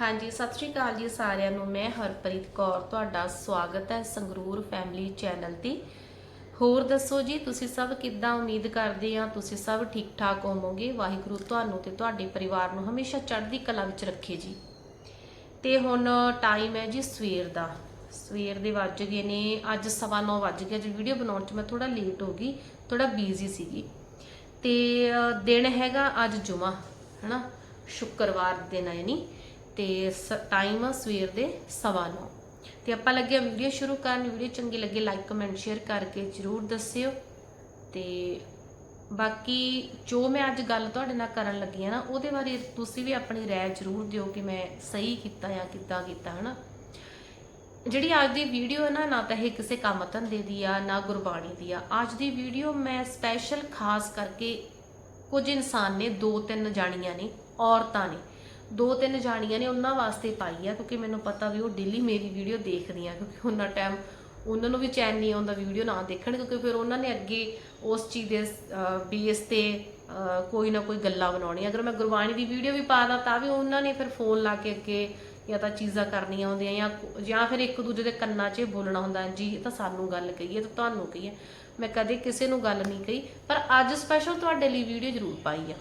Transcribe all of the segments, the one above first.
ਹਾਂਜੀ, ਸਤਿ ਸ਼੍ਰੀ ਅਕਾਲ ਜੀ ਸਾਰਿਆਂ ਨੂੰ। ਮੈਂ ਹਰਪ੍ਰੀਤ ਕੌਰ, ਤੁਹਾਡਾ ਸਵਾਗਤ ਹੈ ਸੰਗਰੂਰ ਫੈਮਿਲੀ ਚੈਨਲ ਤੇ। ਹੋਰ ਦੱਸੋ ਜੀ, ਤੁਸੀਂ ਸਭ ਕਿੱਦਾਂ ਉਮੀਦ ਕਰਦੇ ਆ? ਤੁਸੀਂ ਸਭ ਠੀਕ ਠਾਕ ਹੋਵੋਗੇ? ਵਾਹਿਗੁਰੂ ਤੁਹਾਨੂੰ ਤੇ ਤੁਹਾਡੇ ਪਰਿਵਾਰ ਨੂੰ ਹਮੇਸ਼ਾ ਚੜ੍ਹਦੀ ਕਲਾ ਵਿੱਚ ਰੱਖੇ ਜੀ। ਤੇ ਹੁਣ ਟਾਈਮ ਹੈ ਜੀ ਸਵੇਰ ਦਾ। ਸਵੇਰ ਦੇ ਵੱਜ ਗਏ ਨੇ, ਅੱਜ ਸਵਾ ਨੌ ਵੱਜ ਗਏ ਅੱਜ ਵੀਡੀਓ ਬਣਾਉਣ 'ਚ ਮੈਂ ਥੋੜਾ ਲੇਟ ਹੋ ਗਈ ਥੋੜਾ ਬਿਜ਼ੀ ਸੀਗੀ। ਤੇ ਦਿਨ ਹੈਗਾ ਅੱਜ ਜੁਮਾ, ਹਨਾ? ਸ਼ੁੱਕਰਵਾਰ ਦਿਨ ਹੈ, ਯਾਨੀ ਤੇ ਟਾਈਮ ਆ ਸਵੇਰ ਦੇ ਸਵਾ ਨੌ। ਤੇ ਆਪਾਂ ਲੱਗੇ ਵੀਡੀਓ ਸ਼ੁਰੂ ਕਰਨ। ਵੀਡੀਓ ਚੰਗੀ ਲੱਗੇ ਲਾਈਕ ਕਮੈਂਟ ਸ਼ੇਅਰ ਕਰਕੇ ਜਰੂਰ ਦੱਸਿਓ। ਤੇ ਬਾਕੀ ਜੋ ਮੈਂ ਅੱਜ ਗੱਲ ਤੁਹਾਡੇ ਨਾਲ ਕਰਨ ਲੱਗੀ ਆ ਨਾ, ਉਹਦੇ ਬਾਰੇ ਤੁਸੀਂ ਵੀ ਆਪਣੀ ਰਾਏ ਜਰੂਰ ਦਿਓ ਕਿ ਮੈਂ ਸਹੀ ਕੀਤਾ ਜਾਂ ਕਿੱਦਾਂ ਕੀਤਾ, ਹਨਾ? ਜਿਹੜੀ ਅੱਜ ਦੀ ਵੀਡੀਓ ਹੈ ਨਾ ਨਾ ਤਾਂ ਇਹ ਕਿਸੇ ਕੰਮ ਧੰਦੇ ਦੀ ਆ, ਨਾ ਗੁਰਬਾਣੀ ਦੀ ਆ। ਅੱਜ ਦੀ ਵੀਡੀਓ ਮੈਂ ਸਪੈਸ਼ਲ ਖਾਸ ਕਰਕੇ ਕੁਝ ਇਨਸਾਨ ਨੇ, ਦੋ ਤਿੰਨ ਜਾਣੀਆਂ ਨੇ, ਔਰਤਾਂ ਨੇ। ਦੋ ਤਿੰਨ ਜਾਣੀਆਂ ਨੇ ਉਹਨਾਂ ਵਾਸਤੇ ਪਾਈ ਆ, ਕਿਉਂਕਿ ਮੈਨੂੰ ਪਤਾ ਵੀ ਉਹ ਡੇਲੀ ਮੇਰੀ ਵੀਡੀਓ ਦੇਖਦੀਆਂ, ਕਿਉਂਕਿ ਉਹਨਾਂ ਟਾਈਮ ਉਹਨਾਂ ਨੂੰ ਵੀ ਚੈਨ ਨਹੀਂ ਆਉਂਦਾ ਵੀਡੀਓ ਨਾ ਦੇਖਣ, ਕਿਉਂਕਿ ਫਿਰ ਉਹਨਾਂ ਨੇ ਅੱਗੇ ਉਸ ਚੀਜ਼ ਦੇ ਬੇਸ ਤੇ ਕੋਈ ਨਾ ਕੋਈ ਗੱਲਾਂ ਬਣਾਉਣੀਆਂ। ਅਗਰ ਮੈਂ ਗੁਰਬਾਣੀ ਦੀ ਵੀਡੀਓ ਵੀ ਪਾ ਦਾਂ, ਤਾਂ ਵੀ ਉਹਨਾਂ ਨੇ ਫਿਰ ਫੋਨ ਲਾ ਕੇ ਅੱਗੇ ਜਾਂ ਤਾਂ ਚੀਜ਼ਾਂ ਕਰਨੀਆਂ ਹੁੰਦੀਆਂ ਜਾਂ ਜਾਂ ਫਿਰ ਇੱਕ ਦੂਜੇ ਦੇ ਕੰਨਾਂ 'ਚ ਬੋਲਣਾ ਹੁੰਦਾ, ਜੀ, ਇਹ ਤਾਂ ਸਾਨੂੰ ਗੱਲ ਕਹੀ ਹੈ, ਤਾਂ ਤੁਹਾਨੂੰ ਕਹੀ ਹੈ। ਮੈਂ ਕਦੇ ਕਿਸੇ ਨੂੰ ਗੱਲ ਨਹੀਂ ਕਹੀ, ਪਰ ਅੱਜ ਸਪੈਸ਼ਲ ਤੁਹਾਡੇ ਲਈ ਵੀਡੀਓ ਜ਼ਰੂਰ ਪਾਈ ਆ।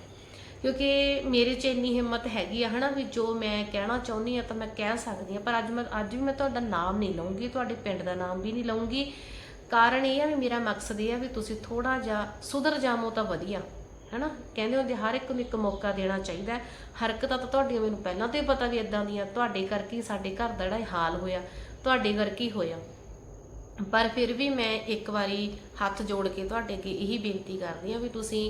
ਕਿਉਂਕਿ ਮੇਰੇ 'ਚ ਇੰਨੀ ਹਿੰਮਤ ਹੈਗੀ ਆ ਹਨਾ ਵੀ ਜੋ ਮੈਂ ਕਹਿਣਾ ਚਾਹੁੰਦੀ ਆ ਤਾਂ ਮੈਂ ਕਹਿ ਸਕਦੀ ਆ, ਪਰ ਅੱਜ ਮੈਂ ਅੱਜ ਵੀ ਮੈਂ ਤੁਹਾਡਾ ਨਾਮ ਨਹੀਂ ਲਵਾਂਗੀ ਤੁਹਾਡੇ ਪਿੰਡ ਦਾ ਨਾਮ ਵੀ ਨਹੀਂ ਲਵਾਂਗੀ ਕਾਰਨ ਇਹ ਆ ਵੀ ਮੇਰਾ ਮਕਸਦ ਇਹ ਆ ਵੀ ਤੁਸੀਂ ਥੋੜਾ ਜਿਹਾ ਸੁਧਰ ਜਾਵੋ ਤਾਂ ਵਧੀਆ, ਹਨਾ? ਕਹਿੰਦੇ ਹੁੰਦੇ ਹਰ ਇੱਕ ਨੂੰ ਇੱਕ ਮੌਕਾ ਦੇਣਾ ਚਾਹੀਦਾ ਹਰਕਤਾਂ ਤਾਂ ਤੁਹਾਡੀਆਂ ਮੈਨੂੰ ਪਹਿਲਾਂ ਤੋਂ ਹੀ ਪਤਾ ਵੀ ਇਦਾਂ ਦੀਆਂ, ਤੁਹਾਡੇ ਕਰਕੇ ਸਾਡੇ ਘਰ ਦਾ ਜਿਹੜਾ ਹਾਲ ਹੋਇਆ, ਤੁਹਾਡੇ ਕਰਕੇ ਹੋਇਆ। ਪਰ ਫਿਰ ਵੀ ਮੈਂ ਇੱਕ ਵਾਰੀ ਹੱਥ ਜੋੜ ਕੇ ਤੁਹਾਡੇ ਅੱਗੇ ਇਹੀ ਬੇਨਤੀ ਕਰਦੀ ਹਾਂ ਵੀ ਤੁਸੀਂ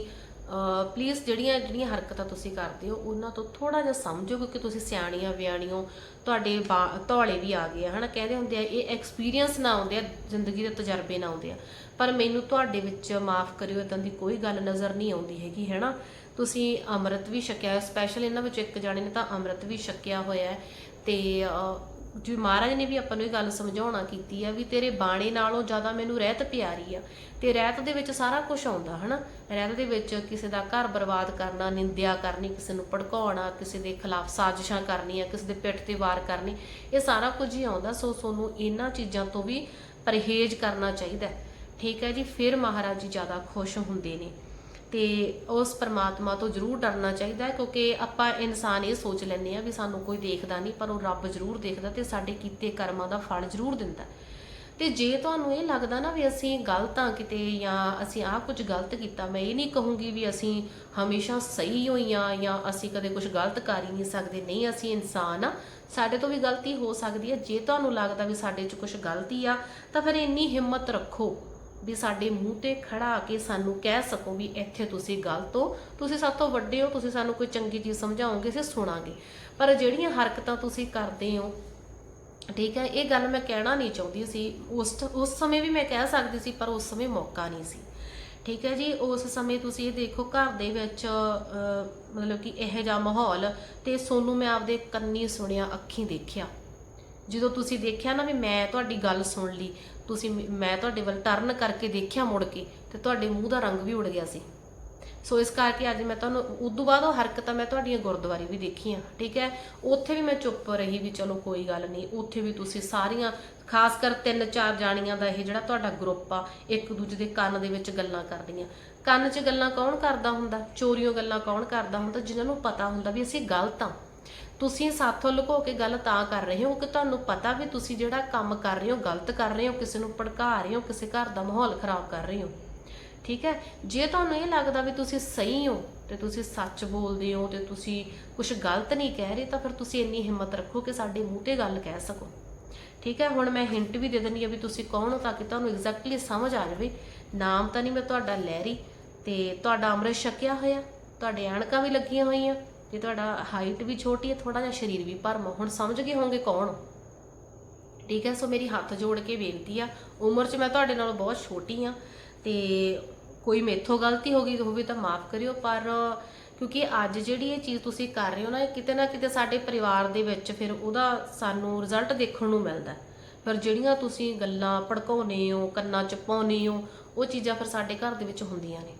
ਪਲੀਜ਼ ਜਿਹੜੀਆਂ ਜਿਹੜੀਆਂ ਹਰਕਤਾਂ ਤੁਸੀਂ ਕਰਦੇ ਹੋ, ਉਹਨਾਂ ਤੋਂ ਥੋੜਾ ਜਿਹਾ ਸਮਝੋ ਕਿਉਂਕਿ ਤੁਸੀਂ ਸਿਆਣੀਆਂ, ਵਿਆਣੀਓ, ਤੁਹਾਡੇ ਬਾ- ਧੌਲੇ ਵੀ ਆ ਗਏ ਆ। ਹਨਾ ਕਹਿੰਦੇ ਹੁੰਦੇ ਆ, ਇਹ ਐਕਸਪੀਰੀਅੰਸ ਨਾ ਆਉਂਦੇ ਆ, ਜ਼ਿੰਦਗੀ ਦੇ ਤਜਰਬੇ ਨਾ ਆਉਂਦੇ ਆ। ਪਰ ਮੈਨੂੰ ਤੁਹਾਡੇ ਵਿੱਚ ਮਾਫ ਕਰਿਓ ਇਦਾਂ ਦੀ ਕੋਈ ਗੱਲ ਨਜ਼ਰ ਨਹੀਂ ਆਉਂਦੀ ਹੈਗੀ, ਹੈਨਾ? ਤੁਸੀਂ ਅੰਮ੍ਰਿਤ ਵੀ ਛਕਿਆ ਹੈ ਸਪੈਸ਼ਲ ਇਹਨਾਂ ਵਿੱਚ ਇੱਕ ਜਾਣੇ ਨੇ ਤਾਂ ਅੰਮ੍ਰਿਤ ਵੀ ਛਕਿਆ ਹੋਇਆ ਹੈ ਤੇ ਜੀ ਮਹਾਰਾਜ ਨੇ ਵੀ ਆਪਾਂ ਨੂੰ ਇਹ ਗੱਲ ਸਮਝਾਉਣਾ ਕੀਤੀ ਆ ਵੀ ਤੇਰੇ ਬਾਣੇ ਨਾਲੋਂ ਜ਼ਿਆਦਾ ਮੈਨੂੰ ਰਹਿਤ ਪਿਆਰੀ ਆ। ਤੇ ਰਹਿਤ ਦੇ ਵਿੱਚ ਸਾਰਾ ਕੁਝ ਆਉਂਦਾ, ਹਨਾ? ਰਹਿਤ ਦੇ ਵਿੱਚ ਕਿਸੇ ਦਾ ਘਰ ਬਰਬਾਦ ਕਰਨਾ, ਨਿੰਦਿਆ ਕਰਨੀ, ਕਿਸੇ ਨੂੰ ਭੜਕਾਉਣਾ, ਕਿਸੇ ਦੇ ਖਿਲਾਫ ਸਾਜ਼ਿਸ਼ਾਂ ਕਰਨੀਆਂ, ਕਿਸੇ ਦੇ ਪਿੱਠ ਤੇ ਵਾਰ ਕਰਨੀ, ਇਹ ਸਾਰਾ ਕੁਝ ਹੀ ਆਉਂਦਾ। ਸੋ ਤੁਹਾਨੂੰ ਇਹਨਾਂ ਚੀਜ਼ਾਂ ਤੋਂ ਵੀ ਪਰਹੇਜ਼ ਕਰਨਾ ਚਾਹੀਦਾ। ਠੀਕ ਹੈ ਜੀ, ਫਿਰ ਮਹਾਰਾਜ ਜੀ ਜ਼ਿਆਦਾ ਖੁਸ਼ ਹੁੰਦੇ ਨੇ। ਤੇ ਉਸ ਪਰਮਾਤਮਾ ਤੋਂ ਜ਼ਰੂਰ ਡਰਨਾ ਚਾਹੀਦਾ ਹੈ, ਕਿਉਂਕਿ ਆਪਾਂ ਇਨਸਾਨ ਇਹ ਸੋਚ ਲੈਂਦੇ ਆ ਵੀ ਸਾਨੂੰ ਕੋਈ ਦੇਖਦਾ ਨਹੀਂ, ਪਰ ਉਹ ਰੱਬ ਜ਼ਰੂਰ ਦੇਖਦਾ ਤੇ ਸਾਡੇ ਕੀਤੇ ਕਰਮਾਂ ਦਾ ਫਲ ਜ਼ਰੂਰ ਦਿੰਦਾ ਹੈ। ਤੇ ਜੇ ਤੁਹਾਨੂੰ ਇਹ ਲੱਗਦਾ ਨਾ ਵੀ ਅਸੀਂ ਗਲਤ ਆ ਕਿਤੇ ਜਾਂ ਅਸੀਂ ਆਹ ਕੁਝ ਗਲਤ ਕੀਤਾ, ਮੈਂ ਇਹ ਨਹੀਂ ਕਹੂੰਗੀ ਵੀ ਅਸੀਂ ਹਮੇਸ਼ਾ ਸਹੀ ਹੋਈਆਂ ਜਾਂ ਅਸੀਂ ਕਦੇ ਕੁਝ ਗਲਤ ਕਰ ਹੀ ਨਹੀਂ ਸਕਦੇ। ਨਹੀਂ, ਅਸੀਂ ਇਨਸਾਨ ਆ ਸਾਡੇ ਤੋਂ ਵੀ ਗਲਤੀ ਹੋ ਸਕਦੀ ਹੈ। ਜੇ ਤੁਹਾਨੂੰ ਲੱਗਦਾ ਵੀ ਸਾਡੇ 'ਚ ਕੁਝ ਗਲਤੀ ਆ, ਤਾਂ ਫਿਰ ਇੰਨੀ ਹਿੰਮਤ ਰੱਖੋ। ਵੀ ਸਾਡੇ ਮੂੰਹ ਤੇ ਖੜਾ ਕੇ ਸਾਨੂੰ ਕਹਿ ਸਕੋ ਵੀ ਇੱਥੇ ਤੁਸੀਂ ਗਲਤ ਹੋ। ਤੁਸੀਂ ਸਭ ਤੋਂ ਵੱਡੇ ਹੋ, ਤੁਸੀਂ ਸਾਨੂੰ ਕੋਈ ਚੰਗੀ ਚੀਜ਼ ਸਮਝਾਓਗੇ, ਅਸੀਂ ਸੁਣਾਂਗੇ। ਪਰ ਜਿਹੜੀਆਂ ਹਰਕਤਾਂ ਤੁਸੀਂ ਕਰਦੇ ਹੋ, ਠੀਕ ਹੈ, ਇਹ ਗੱਲ ਮੈਂ ਕਹਿਣਾ ਨਹੀਂ ਚਾਹੁੰਦੀ ਸੀ। ਉਸ ਉਸ ਸਮੇਂ ਵੀ ਮੈਂ ਕਹਿ ਸਕਦੀ ਸੀ, ਪਰ ਉਸ ਸਮੇਂ ਮੌਕਾ ਨਹੀਂ ਸੀ। ਠੀਕ ਹੈ ਜੀ, ਉਸ ਸਮੇਂ ਤੁਸੀਂ ਇਹ ਦੇਖੋ ਘਰ ਦੇ ਵਿੱਚ ਮਤਲਬ ਕਿ ਇਹੋ ਜਿਹਾ ਮਾਹੌਲ ਤੇ ਸੋਨੂੰ ਮੈਂ ਆਪਦੇ ਕੰਨੀ ਸੁਣਿਆ, ਅੱਖੀਂ ਦੇਖਿਆ। ਜਦੋਂ ਤੁਸੀਂ ਦੇਖਿਆ ਨਾ ਵੀ ਮੈਂ ਤੁਹਾਡੀ ਗੱਲ ਸੁਣ ਲਈ, ਤੁਸੀਂ ਮੈਂ ਤੁਹਾਡੇ ਵੱਲ ਟਰਨ ਕਰਕੇ ਦੇਖਿਆ ਮੁੜ ਕੇ, ਤੇ ਤੁਹਾਡੇ ਮੂੰਹ ਦਾ ਰੰਗ ਵੀ ਉੜ ਗਿਆ ਸੀ। ਸੋ ਇਸ ਕਰਕੇ ਅੱਜ ਮੈਂ ਤੁਹਾਨੂੰ, ਉਦੋਂ ਬਾਅਦ ਉਹ ਹਰਕਤਾਂ ਮੈਂ ਤੁਹਾਡੀਆਂ ਗੁਰਦੁਆਰੇ ਵੀ ਦੇਖੀਆਂ, ਠੀਕ ਹੈ? ਉੱਥੇ ਵੀ ਮੈਂ ਚੁੱਪ ਰਹੀ ਵੀ ਚਲੋ ਕੋਈ ਗੱਲ ਨਹੀਂ, ਉੱਥੇ ਵੀ ਤੁਸੀਂ ਸਾਰੀਆਂ, ਖਾਸ ਕਰ ਤਿੰਨ ਚਾਰ ਜਾਣੀਆਂ ਦਾ ਇਹ ਜਿਹੜਾ ਤੁਹਾਡਾ ਗਰੁੱਪ ਆ, ਇੱਕ ਦੂਜੇ ਦੇ ਕੰਨ ਦੇ ਵਿੱਚ ਗੱਲਾਂ ਕਰਦੀਆਂ। ਕੰਨ 'ਚ ਗੱਲਾਂ ਕੌਣ ਕਰਦਾ ਹੁੰਦਾ? ਚੋਰੀਆਂ ਗੱਲਾਂ ਕੌਣ ਕਰਦਾ ਹੁੰਦਾ? ਜਿਨ੍ਹਾਂ ਨੂੰ ਪਤਾ ਹੁੰਦਾ ਵੀ ਅਸੀਂ ਗਲਤ ਆ। ਤੁਸੀਂ ਸਾਥੋਂ ਲੁਕੋ ਕੇ ਗੱਲ ਤਾਂ ਕਰ ਰਹੇ ਹੋ ਕਿ ਤੁਹਾਨੂੰ ਪਤਾ ਵੀ ਤੁਸੀਂ ਜਿਹੜਾ ਕੰਮ ਕਰ ਰਹੇ ਹੋ, ਗਲਤ ਕਰ ਰਹੇ ਹੋ, ਕਿਸੇ ਨੂੰ ਭੜਕਾ ਰਹੇ ਹੋ, ਕਿਸੇ ਘਰ ਦਾ ਮਾਹੌਲ ਖਰਾਬ ਕਰ ਰਹੇ ਹੋ। ਠੀਕ ਹੈ? ਜੇ ਤੁਹਾਨੂੰ ਇਹ ਲੱਗਦਾ ਵੀ ਤੁਸੀਂ ਸਹੀ ਹੋ ਤੇ ਤੁਸੀਂ ਸੱਚ ਬੋਲਦੇ ਹੋ ਤੇ ਤੁਸੀਂ ਕੁਝ ਗਲਤ ਨਹੀਂ ਕਹਿ ਰਹੇ, ਤਾਂ ਫਿਰ ਤੁਸੀਂ ਇੰਨੀ ਹਿੰਮਤ ਰੱਖੋ ਕਿ ਸਾਡੇ ਮੂੰਹ ਤੇ ਗੱਲ ਕਹਿ ਸਕੋ। ਠੀਕ ਹੈ? ਹੁਣ ਮੈਂ ਹਿੰਟ ਵੀ ਦੇ ਦਿੰਦੀ ਆ ਵੀ ਤੁਸੀਂ ਕੌਣ ਹੋ ਤਾਂ ਕਿ ਤੁਹਾਨੂੰ ਐਗਜ਼ੈਕਟਲੀ ਸਮਝ ਆ ਜਾਵੇ। ਨਾਮ ਤਾਂ ਨਹੀਂ ਮੈਂ ਤੁਹਾਡਾ ਲੈ ਰਹੀ ਤੇ ਤੁਹਾਡਾ ਅੰਮ੍ਰਿਤ ਛਕਿਆ ਹੋਇਆ, ਤੁਹਾਡੇ ਐਣਕਾਂ ਵੀ ਲੱਗੀਆਂ ਹੋਈਆਂ। ਤੇ ਤੁਹਾਡਾ ਹਾਈਟ ਵੀ ਛੋਟੀ ਹੈ ਥੋੜਾ ਜਿਹਾ ਸਰੀਰ ਵੀ ਭਰਮ ਹੁਣ ਸਮਝ ਗਏ ਹੋਵੋਗੇ ਕੌਣ? ਠੀਕ ਹੈ, ਸੋ ਮੇਰੀ ਹੱਥ ਜੋੜ ਕੇ ਬੇਨਤੀ ਆ, ਉਮਰ 'ਚ ਮੈਂ ਤੁਹਾਡੇ ਨਾਲੋਂ ਬਹੁਤ ਛੋਟੀ ਆ ਤੇ ਕੋਈ ਮੇਥੋਂ ਗਲਤੀ ਹੋ ਗਈ ਹੋਵੇ ਤਾਂ ਮਾਫ ਕਰਿਓ, ਪਰ ਕਿਉਂਕਿ ਅੱਜ ਜਿਹੜੀ ਇਹ ਚੀਜ਼ ਤੁਸੀਂ ਕਰ ਰਹੇ ਹੋ ਨਾ ਕਿਤੇ ਨਾ ਕਿਤੇ ਸਾਡੇ ਪਰਿਵਾਰ ਦੇ ਵਿੱਚ ਫਿਰ ਉਹਦਾ ਸਾਨੂੰ ਰਿਜ਼ਲਟ ਦੇਖਣ ਨੂੰ ਮਿਲਦਾ ਪਰ ਜਿਹੜੀਆਂ ਤੁਸੀਂ ਗੱਲਾਂ ਭੜਕਾਉਨੇ ਹੋ, ਕੰਨਾਂ 'ਚ ਪਾਉਨੇ ਹੋ, ਉਹ ਚੀਜ਼ਾਂ ਫਿਰ ਸਾਡੇ ਘਰ ਦੇ ਵਿੱਚ ਹੁੰਦੀਆਂ ਨੇ।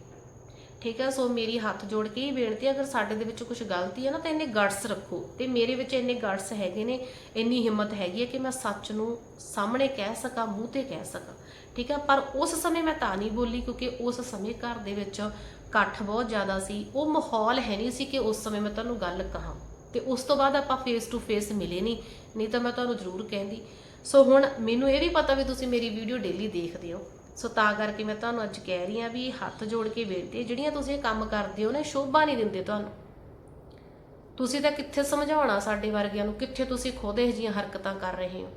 ਠੀਕ ਹੈ, ਸੋ ਮੇਰੀ ਹੱਥ ਜੋੜ ਕੇ ਹੀ ਬੇਨਤੀ ਹੈ, ਅਗਰ ਸਾਡੇ ਦੇ ਵਿੱਚ ਕੁਝ ਗਲਤੀ ਹੈ ਨਾ, ਤਾਂ ਇੰਨੇ ਗਟਸ ਰੱਖੋ। ਤੇ ਮੇਰੇ ਵਿੱਚ ਇੰਨੇ ਗਟਸ ਹੈਗੇ ਨੇ, ਇੰਨੀ ਹਿੰਮਤ ਹੈਗੀ ਹੈ ਕਿ ਮੈਂ ਸੱਚ ਨੂੰ ਸਾਹਮਣੇ ਕਹਿ ਸਕਾਂ, ਮੂੰਹ ਤੇ ਕਹਿ ਸਕਾਂ। ਠੀਕ ਹੈ, ਪਰ ਉਸ ਸਮੇਂ ਮੈਂ ਤਾਂ ਨਹੀਂ ਬੋਲੀ, ਕਿਉਂਕਿ ਉਸ ਸਮੇਂ ਘਰ ਦੇ ਵਿੱਚ ਇਕੱਠ ਬਹੁਤ ਜ਼ਿਆਦਾ ਸੀ। ਉਹ ਮਾਹੌਲ ਹੈ ਨਹੀਂ ਸੀ ਕਿ ਉਸ ਸਮੇਂ ਮੈਂ ਤੁਹਾਨੂੰ ਗੱਲ ਕਹਾਂ। ਤੇ ਉਸ ਤੋਂ ਬਾਅਦ ਆਪਾਂ ਫੇਸ ਟੂ ਫੇਸ ਮਿਲੇ ਨਹੀਂ ਨਹੀਂ ਤਾਂ ਮੈਂ ਤੁਹਾਨੂੰ ਜ਼ਰੂਰ ਕਹਿੰਦੀ। ਸੋ ਹੁਣ ਮੈਨੂੰ ਇਹ ਵੀ ਪਤਾ ਵੀ ਤੁਸੀਂ ਮੇਰੀ ਵੀਡੀਓ ਡੇਲੀ ਦੇਖਦੇ ਹੋ। ਸੋ ਤਾਂ ਕਰਕੇ ਮੈਂ ਤੁਹਾਨੂੰ ਅੱਜ ਕਹਿ ਰਹੀ ਹਾਂ ਵੀ ਹੱਥ ਜੋੜ ਕੇ ਬੇਨਤੀ ਜਿਹੜੀਆਂ ਤੁਸੀਂ ਇਹ ਕੰਮ ਕਰਦੇ ਹੋ ਨਾ ਸ਼ੋਭਾ ਨਹੀਂ ਦਿੰਦੇ ਤੁਹਾਨੂੰ। ਤੁਸੀਂ ਤਾਂ ਕਿੱਥੇ ਸਮਝਾਉਣਾ ਸਾਡੇ ਵਰਗਿਆਂ ਨੂੰ, ਕਿੱਥੇ ਤੁਸੀਂ ਖੁਦ ਇਹ ਜਿਹੀਆਂ ਹਰਕਤਾਂ ਕਰ ਰਹੇ ਹੋ?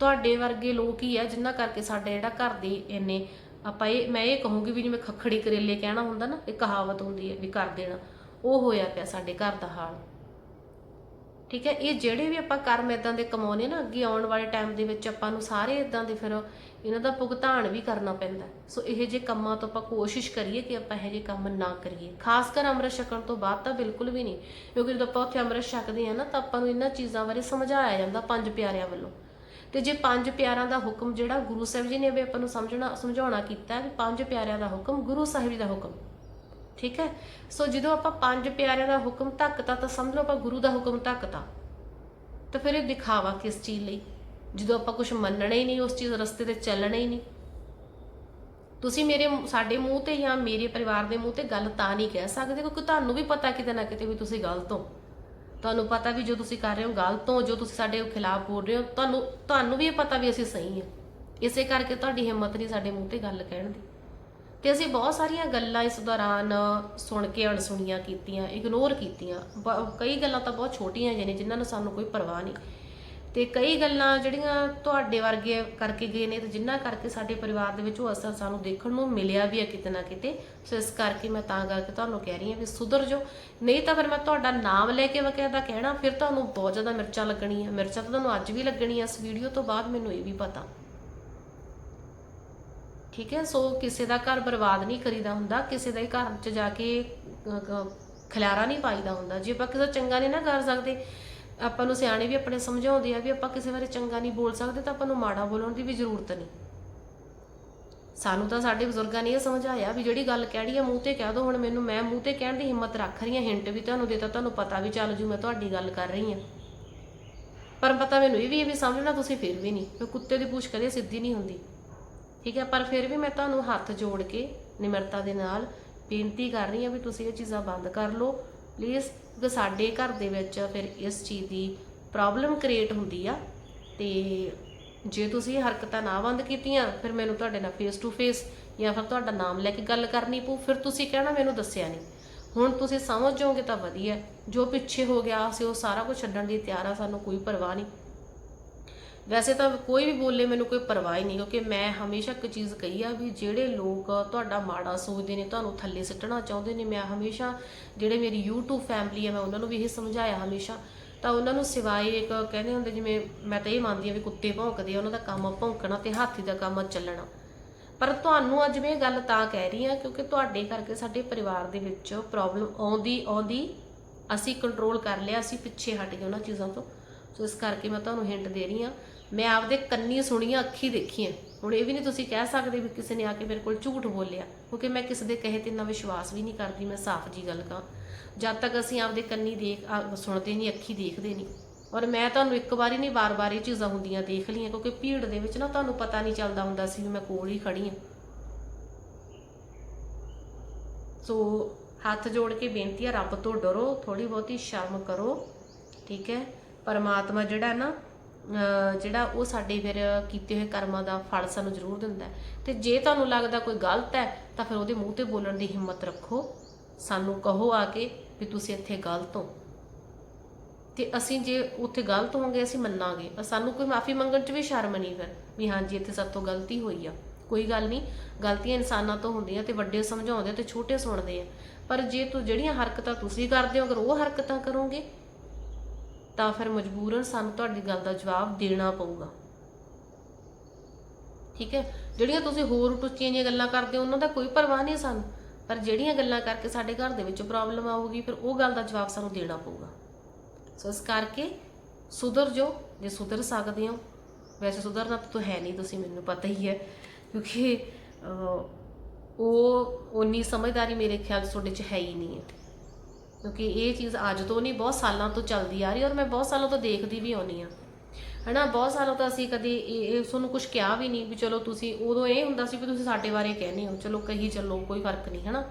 ਤੁਹਾਡੇ ਵਰਗੇ ਲੋਕ ਹੀ ਆ ਜਿਨ੍ਹਾਂ ਕਰਕੇ ਸਾਡੇ ਜਿਹੜਾ ਘਰ ਦੇ ਇੰਨੇ, ਆਪਾਂ ਇਹ, ਮੈਂ ਇਹ ਕਹੂੰਗੀ ਵੀ ਜਿਵੇਂ ਖੱਖੜੀ ਕਰੇਲੇ ਕਹਿਣਾ ਹੁੰਦਾ ਨਾ, ਇਹ ਕਹਾਵਤ ਹੁੰਦੀ ਹੈ ਵੀ ਕਰ ਦੇਣਾ। ਉਹ ਹੋਇਆ ਪਿਆ ਸਾਡੇ ਘਰ ਦਾ ਹਾਲ। ਠੀਕ ਹੈ? ਇਹ ਜਿਹੜੇ ਵੀ ਆਪਾਂ ਕਰਮ ਇਦਾਂ ਦੇ ਕਮਾਉਨੇ ਨਾ, ਅੱਗੇ ਆਉਣ ਵਾਲੇ ਟਾਈਮ ਦੇ ਵਿੱਚ ਆਪਾਂ ਨੂੰ ਸਾਰੇ ਇਦਾਂ ਦੇ ਫਿਰ ਇਹਨਾਂ ਦਾ ਭੁਗਤਾਨ ਵੀ ਕਰਨਾ ਪੈਂਦਾ। ਸੋ ਇਹ ਜੇ ਕੰਮਾਂ ਤੋਂ ਆਪਾਂ ਕੋਸ਼ਿਸ਼ ਕਰੀਏ ਕਿ ਆਪਾਂ ਇਹ ਜੇ ਕੰਮ ਨਾ ਕਰੀਏ। ਖਾਸ ਕਰ ਅੰਮ੍ਰਿਤ ਛਕਣ ਤੋਂ ਬਾਅਦ ਤਾਂ ਬਿਲਕੁਲ ਵੀ ਨਹੀਂ। ਕਿਉਂਕਿ ਜਦੋਂ ਆਪਾਂ ਉੱਥੇ ਅੰਮ੍ਰਿਤ ਛਕਦੇ ਆ ਨਾ, ਤਾਂ ਆਪਾਂ ਨੂੰ ਇਹਨਾਂ ਚੀਜ਼ਾਂ ਬਾਰੇ ਸਮਝਾਇਆ ਜਾਂਦਾ ਪੰਜ ਪਿਆਰਿਆਂ ਵੱਲੋਂ। ਤੇ ਜੇ ਪੰਜ ਪਿਆਰਾਂ ਦਾ ਹੁਕਮ ਜਿਹੜਾ ਗੁਰੂ ਸਾਹਿਬ ਜੀ ਨੇ ਵੀ ਆਪਾਂ ਨੂੰ ਸਮਝਣਾ, ਸਮਝਾਉਣਾ ਕੀਤਾ ਵੀ ਪੰਜ ਪਿਆਰਿਆਂ ਦਾ ਹੁਕਮ ਗੁਰੂ ਸਾਹਿਬ ਜੀ ਦਾ ਹੁਕਮ। ਠੀਕ ਹੈ? ਸੋ ਜਦੋਂ ਆਪਾਂ ਪੰਜ ਪਿਆਰਿਆਂ ਦਾ ਹੁਕਮ ਧੱਕਤਾ, ਤਾਂ ਸਮਝ ਲਓ ਆਪਾਂ ਗੁਰੂ ਦਾ ਹੁਕਮ ਧੱਕਤਾ। ਤਾਂ ਫਿਰ ਇਹ ਦਿਖਾਵਾ ਕਿਸ ਚੀਜ਼ ਲਈ? ਜਦੋਂ ਆਪਾਂ ਕੁਝ ਮੰਨਣਾ ਹੀ ਨਹੀਂ, ਉਸ ਚੀਜ਼ ਰਸਤੇ ਤੇ ਚੱਲਣਾ ਹੀ ਨਹੀਂ। ਤੁਸੀਂ ਮੇਰੇ ਸਾਡੇ ਮੂੰਹ ਤੇ ਜਾਂ ਮੇਰੇ ਪਰਿਵਾਰ ਦੇ ਮੂੰਹ ਤੇ ਗੱਲ ਤਾਂ ਨਹੀਂ ਕਹਿ ਸਕਦੇ, ਕਿਉਂਕਿ ਤੁਹਾਨੂੰ ਵੀ ਪਤਾ ਕਿਤੇ ਨਾ ਕਿਤੇ ਵੀ ਤੁਸੀਂ ਗਲਤ ਹੋ। ਤੁਹਾਨੂੰ ਪਤਾ ਵੀ ਜੋ ਤੁਸੀਂ ਕਰ ਰਹੇ ਹੋ ਗਲਤ ਹੋ, ਜੋ ਤੁਸੀਂ ਸਾਡੇ ਖਿਲਾਫ ਬੋਲ ਰਹੇ ਹੋ, ਤੁਹਾਨੂੰ ਤੁਹਾਨੂੰ ਵੀ ਇਹ ਪਤਾ ਵੀ ਅਸੀਂ ਸਹੀ ਹਾਂ। ਇਸੇ ਕਰਕੇ ਤੁਹਾਡੀ ਹਿੰਮਤ ਨਹੀਂ ਸਾਡੇ ਮੂੰਹ ਤੇ ਗੱਲ ਕਹਿਣ ਦੀ। ਤੇ ਅਸੀਂ ਬਹੁਤ ਸਾਰੀਆਂ ਗੱਲਾਂ ਇਸ ਦੌਰਾਨ ਸੁਣ ਕੇ, ਅਣਸੁਣੀਆਂ ਕੀਤੀਆਂ ਇਗਨੋਰ ਕੀਤੀਆਂ। ਬ- ਕਈ ਗੱਲਾਂ ਤਾਂ ਬਹੁਤ ਛੋਟੀਆਂ ਜਿਹੀਆਂ ਨੇ, ਜਿਨ੍ਹਾਂ ਨੂੰ ਸਾਨੂੰ ਕੋਈ ਪਰਵਾਹ ਨਹੀਂ। ਤੇ ਕਈ ਗੱਲਾਂ ਜਿਹੜੀਆਂ ਤੁਹਾਡੇ ਵਰਗੇ ਕਰਕੇ ਗਏ ਨੇ ਤੇ ਜਿਨ੍ਹਾਂ ਕਰਕੇ ਸਾਡੇ ਪਰਿਵਾਰ ਦੇ ਵਿੱਚ ਉਹ ਅਸਰ ਸਾਨੂੰ ਦੇਖਣ ਨੂੰ ਮਿਲਿਆ ਵੀ ਹੈ ਕਿਤੇ ਨਾ ਕਿਤੇ। ਸੋ ਇਸ ਕਰਕੇ ਮੈਂ ਤਾਂ ਕਰਕੇ ਤੁਹਾਨੂੰ ਕਹਿ ਰਹੀ ਹਾਂ ਵੀ ਸੁਧਰ ਜਾਓ। ਨਹੀਂ ਤਾਂ ਫਿਰ ਮੈਂ ਤੁਹਾਡਾ ਨਾਮ ਲੈ ਕੇ ਵਕਿਆਦਾ ਕਹਿਣਾ, ਫਿਰ ਤੁਹਾਨੂੰ ਬਹੁਤ ਜ਼ਿਆਦਾ ਮਿਰਚਾਂ ਲੱਗਣੀਆਂ। ਮਿਰਚਾਂ ਤਾਂ ਤੁਹਾਨੂੰ ਅੱਜ ਵੀ ਲੱਗਣੀਆਂ, ਇਸ ਵੀਡੀਓ ਤੋਂ ਬਾਅਦ ਮੈਨੂੰ ਇਹ ਵੀ ਪਤਾ। ਠੀਕ ਹੈ? ਸੋ ਕਿਸੇ ਦਾ ਘਰ ਬਰਬਾਦ ਨਹੀਂ ਕਰੀਦਾ ਹੁੰਦਾ ਕਿਸੇ ਦਾ ਹੀ ਘਰ 'ਚ ਜਾ ਕੇ ਅਹ, ਖਿਲਾਰਾ ਨਹੀਂ ਪਾਈਦਾ ਹੁੰਦਾ। ਜੇ ਆਪਾਂ ਕਿਸੇ ਦਾ ਚੰਗਾ ਨਹੀਂ ਨਾ ਕਰ ਸਕਦੇ ਆਪਾਂ ਨੂੰ ਸਿਆਣੇ ਵੀ ਆਪਣੇ ਸਮਝਾਉਂਦੇ ਆ ਵੀ ਆਪਾਂ ਕਿਸੇ ਬਾਰੇ ਚੰਗਾ ਨਹੀਂ ਬੋਲ ਸਕਦੇ ਤਾਂ ਆਪਾਂ ਨੂੰ ਮਾੜਾ ਬੋਲਣ ਦੀ ਵੀ ਜ਼ਰੂਰਤ ਨਹੀਂ। ਸਾਨੂੰ ਤਾਂ ਸਾਡੇ ਬਜ਼ੁਰਗਾਂ ਨੇ ਇਹ ਸਮਝਾਇਆ ਵੀ ਜਿਹੜੀ ਗੱਲ ਕਹਿਣੀ ਆ ਮੂੰਹ ਤੇ ਕਹਿ ਦੋ ਹੁਣ ਮੈਨੂੰ ਮੈਂ ਮੂੰਹ ਤੇ ਕਹਿਣ ਦੀ ਹਿੰਮਤ ਰੱਖ ਰਹੀ ਹਾਂ ਹਿੰਟ ਵੀ ਤੁਹਾਨੂੰ ਦੇਤਾ ਤੁਹਾਨੂੰ ਪਤਾ ਵੀ ਚੱਲ ਜੂ ਮੈਂ ਤੁਹਾਡੀ ਗੱਲ ਕਰ ਰਹੀ ਹਾਂ ਪਰ ਪਤਾ ਮੈਨੂੰ ਇਹ ਵੀ ਇਹ ਵੀ ਸਮਝਣਾ ਤੁਸੀਂ ਫਿਰ ਵੀ ਨਹੀਂ ਕਿ ਕੁੱਤੇ ਦੀ ਪੂਛ ਕਦੇ ਸਿੱਧੀ ਨਹੀਂ ਹੁੰਦੀ। ਠੀਕ ਹੈ, ਪਰ ਫਿਰ ਵੀ ਮੈਂ ਤੁਹਾਨੂੰ ਹੱਥ ਜੋੜ ਕੇ ਨਿਮਰਤਾ ਦੇ ਨਾਲ ਬੇਨਤੀ ਕਰ ਰਹੀ ਹਾਂ ਵੀ ਤੁਸੀਂ ਇਹ ਚੀਜ਼ਾਂ ਬੰਦ ਕਰ ਲਓ। ਪਲੀਜ਼ ਕਿਉਂਕਿ ਸਾਡੇ ਘਰ ਦੇ ਵਿੱਚ ਫਿਰ ਇਸ ਚੀਜ਼ ਦੀ ਪ੍ਰੋਬਲਮ ਕ੍ਰੀਏਟ ਹੁੰਦੀ ਆ ਤੇ ਜੇ ਤੁਸੀਂ ਹਰਕਤਾਂ ਨਾ ਬੰਦ ਕੀਤੀਆਂ, ਫਿਰ ਮੈਨੂੰ ਤੁਹਾਡੇ ਨਾਲ ਫੇਸ ਟੂ ਫੇਸ ਜਾਂ ਫਿਰ ਤੁਹਾਡਾ ਨਾਮ ਲੈ ਕੇ ਗੱਲ ਕਰਨੀ ਪਊ। ਫਿਰ ਤੁਸੀਂ ਕਹਿਣਾ, ਮੈਨੂੰ ਦੱਸਿਆ ਨਹੀਂ। ਹੁਣ ਤੁਸੀਂ ਸਮਝ ਜਾਓਗੇ ਤਾਂ ਵਧੀਆ। ਜੋ ਪਿੱਛੇ ਹੋ ਗਿਆ, ਅਸੀਂ ਉਹ ਸਾਰਾ ਕੁਝ ਛੱਡਣ ਦੀ ਤਿਆਰ ਆ, ਸਾਨੂੰ ਕੋਈ ਪਰਵਾਹ ਨਹੀਂ। ਵੈਸੇ ਤਾਂ ਕੋਈ ਵੀ ਬੋਲੇ ਮੈਨੂੰ ਕੋਈ ਪਰਵਾਹ ਹੀ ਨਹੀਂ, ਕਿਉਂਕਿ ਮੈਂ ਹਮੇਸ਼ਾ ਇੱਕ ਚੀਜ਼ ਕਹੀ ਆ ਵੀ ਜਿਹੜੇ ਲੋਕ ਤੁਹਾਡਾ ਮਾੜਾ ਸੋਚਦੇ ਨੇ, ਤੁਹਾਨੂੰ ਥੱਲੇ ਸਿੱਟਣਾ ਚਾਹੁੰਦੇ ਨੇ, ਮੈਂ ਹਮੇਸ਼ਾ ਜਿਹੜੇ ਮੇਰੀ YouTube ਫੈਮਿਲੀ ਆ, ਮੈਂ ਉਹਨਾਂ ਨੂੰ ਵੀ ਇਹ ਸਮਝਾਇਆ ਹਮੇਸ਼ਾ। ਤਾਂ ਉਹਨਾਂ ਨੂੰ ਸਿਵਾਏ ਇੱਕ ਕਹਿੰਦੇ ਹੁੰਦੇ, ਜਿਵੇਂ ਮੈਂ ਤਾਂ ਇਹ ਮੰਨਦੀ ਆ ਵੀ ਕੁੱਤੇ ਭੌਂਕਦੇ ਆ, ਉਹਨਾਂ ਦਾ ਕੰਮ ਭੌਂਕਣਾ ਤੇ ਹਾਥੀ ਦਾ ਕੰਮ ਚੱਲਣਾ। ਪਰ ਤੁਹਾਨੂੰ ਅੱਜ ਮੈਂ ਇਹ ਗੱਲ ਤਾਂ ਕਹਿ ਰਹੀ ਹਾਂ ਕਿਉਂਕਿ ਤੁਹਾਡੇ ਕਰਕੇ ਸਾਡੇ ਪਰਿਵਾਰ ਦੇ ਵਿੱਚ ਪ੍ਰੋਬਲਮ ਆਉਂਦੀ ਆਉਂਦੀ ਅਸੀਂ ਕੰਟਰੋਲ ਕਰ ਲਿਆ, ਅਸੀਂ ਪਿੱਛੇ ਹਟ ਗਏ ਉਹਨਾਂ ਚੀਜ਼ਾਂ ਤੋਂ। ਸੋ ਇਸ ਕਰਕੇ ਮੈਂ ਤੁਹਾਨੂੰ ਹਿੰਟ ਦੇ ਰਹੀ ਹਾਂ ਮੈਂ ਆਪਦੇ ਕੰਨੀ ਸੁਣੀਆਂ ਅੱਖੀ ਦੇਖੀਆਂ। ਹੁਣ ਇਹ ਵੀ ਨਹੀਂ ਤੁਸੀਂ ਕਹਿ ਸਕਦੇ ਵੀ ਕਿਸੇ ਨੇ ਆ ਕੇ ਮੇਰੇ ਕੋਲ ਝੂਠ ਬੋਲਿਆ, ਕਿਉਂਕਿ ਮੈਂ ਕਿਸੇ ਦੇ ਕਹੇ ਤੇ ਇੰਨਾ ਵਿਸ਼ਵਾਸ ਵੀ ਨਹੀਂ ਕਰਦੀ, ਮੈਂ ਸਾਫ਼ ਜੀ ਗੱਲ ਕਹਾਂ। ਜਦ ਤੱਕ ਅਸੀਂ ਆਪਦੇ ਕੰਨੀ ਦੇਖ ਸੁਣਦੇ ਨਹੀਂ, ਅੱਖੀ ਦੇਖਦੇ ਨਹੀਂ। ਔਰ ਮੈਂ ਤੁਹਾਨੂੰ ਇੱਕ ਵਾਰੀ ਨਹੀਂ, ਵਾਰ-ਵਾਰ ਇਹ ਚੀਜ਼ਾਂ ਹੁੰਦੀਆਂ ਦੇਖ ਲਈਆਂ, ਕਿਉਂਕਿ ਭੀੜ ਦੇ ਵਿੱਚ ਨਾ ਤੁਹਾਨੂੰ ਪਤਾ ਨਹੀਂ ਚੱਲਦਾ ਹੁੰਦਾ ਸੀ ਵੀ ਮੈਂ ਕੋਲ ਹੀ ਖੜੀ ਹਾਂ। ਸੋ ਹੱਥ ਜੋੜ ਕੇ ਬੇਨਤੀ ਹੈ ਰੱਬ ਤੋਂ ਡਰੋ ਥੋੜੀ ਬਹੁਤੀ ਸ਼ਰਮ ਕਰੋ, ਠੀਕ ਹੈ? ਪਰਮਾਤਮਾ ਜਿਹੜਾ ਨਾ ਜਿਹੜਾ ਉਹ ਸਾਡੇ ਫਿਰ ਕੀਤੇ ਹੋਏ ਕਰਮਾਂ ਦਾ ਫਲ ਸਾਨੂੰ ਜ਼ਰੂਰ ਦਿੰਦਾ ਹੈ। ਤੇ ਜੇ ਤੁਹਾਨੂੰ ਲੱਗਦਾ ਕੋਈ ਗਲਤ ਹੈ, ਤਾਂ ਫਿਰ ਉਹਦੇ ਮੂੰਹ ਤੇ ਬੋਲਣ ਦੀ ਹਿੰਮਤ ਰੱਖੋ। ਸਾਨੂੰ ਕਹੋ ਆ ਕੇ ਵੀ ਤੁਸੀਂ ਇੱਥੇ ਗਲਤ ਹੋ। ਤੇ ਅਸੀਂ ਜੇ ਉੱਥੇ ਗਲਤ ਹੋਵਾਂਗੇ, ਅਸੀਂ ਮੰਨਾਂਗੇ। ਸਾਨੂੰ ਕੋਈ ਮਾਫੀ ਮੰਗਣ 'ਚ ਵੀ ਸ਼ਰਮ ਨਹੀਂ ਫਿਰ ਵੀ ਹਾਂਜੀ ਇੱਥੇ ਸਭ ਤੋਂ ਗਲਤੀ ਹੋਈ ਆ। ਕੋਈ ਗੱਲ ਨਹੀਂ, ਗਲਤੀਆਂ ਇਨਸਾਨਾਂ ਤੋਂ ਹੁੰਦੀਆਂ ਤੇ ਵੱਡੇ ਸਮਝਾਉਂਦੇ ਤੇ ਛੋਟੇ ਸੁਣਦੇ ਆ। ਪਰ ਜੇ ਤੂੰ ਜਿਹੜੀਆਂ ਹਰਕਤਾਂ ਤੁਸੀਂ ਕਰਦੇ ਹੋ, ਅਗਰ ਉਹ ਹਰਕਤਾਂ ਕਰੋਗੇ ਤਾਂ ਫਿਰ ਮਜਬੂਰਨ ਸਾਨੂੰ ਤੁਹਾਡੀ ਗੱਲ ਦਾ ਜਵਾਬ ਦੇਣਾ ਪਊਗਾ। ਠੀਕ ਹੈ? ਜਿਹੜੀਆਂ ਤੁਸੀਂ ਹੋਰ ਟੁੱਚੀਆਂ ਜਿਹੀਆਂ ਗੱਲਾਂ ਕਰਦੇ ਹੋ, ਉਹਨਾਂ ਦਾ ਕੋਈ ਪਰਵਾਹ ਨਹੀਂ ਸਾਨੂੰ। ਪਰ ਜਿਹੜੀਆਂ ਗੱਲਾਂ ਕਰਕੇ ਸਾਡੇ ਘਰ ਦੇ ਵਿੱਚ ਪ੍ਰੋਬਲਮ ਆਊਗੀ, ਫਿਰ ਉਹ ਗੱਲ ਦਾ ਜਵਾਬ ਸਾਨੂੰ ਦੇਣਾ ਪਊਗਾ। ਸੋ ਇਸ ਕਰਕੇ ਸੁਧਰ ਜੋ ਜੇ ਸੁਧਰ ਸਕਦੇ ਹੋ, ਵੈਸੇ ਸੁਧਰਨਾ ਤਾਂ ਹੈ ਨਹੀਂ, ਤੁਸੀਂ ਮੈਨੂੰ ਪਤਾ ਹੀ ਹੈ। ਕਿਉਂਕਿ ਉਹ ਉਨੀ ਸਮਝਦਾਰੀ ਮੇਰੇ ਖਿਆਲ 'ਚ ਤੁਹਾਡੇ 'ਚ ਹੈ ਹੀ ਨਹੀਂ ਹੈ। ਕਿਉਂਕਿ ਇਹ ਚੀਜ਼ ਅੱਜ ਤੋਂ ਨਹੀਂ, ਬਹੁਤ ਸਾਲਾਂ ਤੋਂ ਚੱਲਦੀ ਆ ਰਹੀ ਔਰ ਮੈਂ ਬਹੁਤ ਸਾਲਾਂ ਤੋਂ ਦੇਖਦੀ ਵੀ ਆਉਣੀ ਆ ਹਨਾ, ਬਹੁਤ ਸਾਲਾਂ ਤੋਂ ਅਸੀਂ ਕਦੇ ਇਹ ਇਹ ਤੁਹਾਨੂੰ ਕੁਝ ਕਿਹਾ ਵੀ ਨਹੀਂ ਵੀ ਚਲੋ ਤੁਸੀਂ ਉਦੋਂ ਇਹ ਹੁੰਦਾ ਸੀ ਵੀ ਤੁਸੀਂ ਸਾਡੇ ਬਾਰੇ ਕਹਿੰਦੇ ਹੋ, ਚਲੋ ਕਹੀ ਚੱਲੋ, ਕੋਈ ਫ਼ਰਕ ਨਹੀਂ, ਹਨਾ।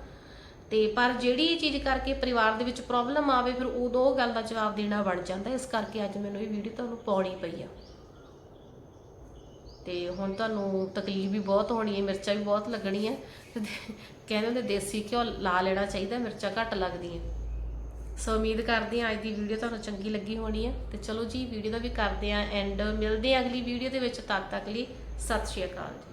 ਤੇ ਪਰ ਜਿਹੜੀ ਚੀਜ਼ ਕਰਕੇ ਪਰਿਵਾਰ ਦੇ ਵਿੱਚ ਪ੍ਰੋਬਲਮ ਆਵੇ, ਫਿਰ ਉਦੋਂ ਉਹ ਗੱਲ ਦਾ ਜਵਾਬ ਦੇਣਾ ਬਣ ਜਾਂਦਾ ਇਸ ਕਰਕੇ ਅੱਜ ਮੈਨੂੰ ਇਹ ਵੀਡੀਓ ਤੁਹਾਨੂੰ ਪਾਉਣੀ ਪਈ ਆ। ਤੇ ਹੁਣ ਤੁਹਾਨੂੰ ਤਕਲੀਫ ਵੀ ਬਹੁਤ ਹੋਣੀ ਹੈ, ਮਿਰਚਾਂ ਵੀ ਬਹੁਤ ਲੱਗਣੀਆਂ। ਕਹਿੰਦੇ ਹੁੰਦੇ ਦੇਸੀ ਘਿਓ ਲਾ ਲੈਣਾ ਚਾਹੀਦਾ, ਮਿਰਚਾਂ ਘੱਟ ਲੱਗਦੀਆਂ। ਸੋ ਉਮੀਦ ਕਰਦੇ ਹਾਂ ਅੱਜ ਦੀ ਵੀਡੀਓ ਤੁਹਾਨੂੰ ਚੰਗੀ ਲੱਗੀ ਹੋਣੀ ਹੈ। ਤੇ ਚਲੋ ਜੀ ਵੀਡੀਓ ਦਾ ਵੀ ਕਰਦੇ ਹਾਂ ਐਂਡ ਮਿਲਦੇ ਹਾਂ ਅਗਲੀ ਵੀਡੀਓ ਦੇ ਵਿੱਚ। ਤਦ ਤੱਕ ਲਈ ਸਤਿ ਸ਼੍ਰੀ ਅਕਾਲ ਜੀ।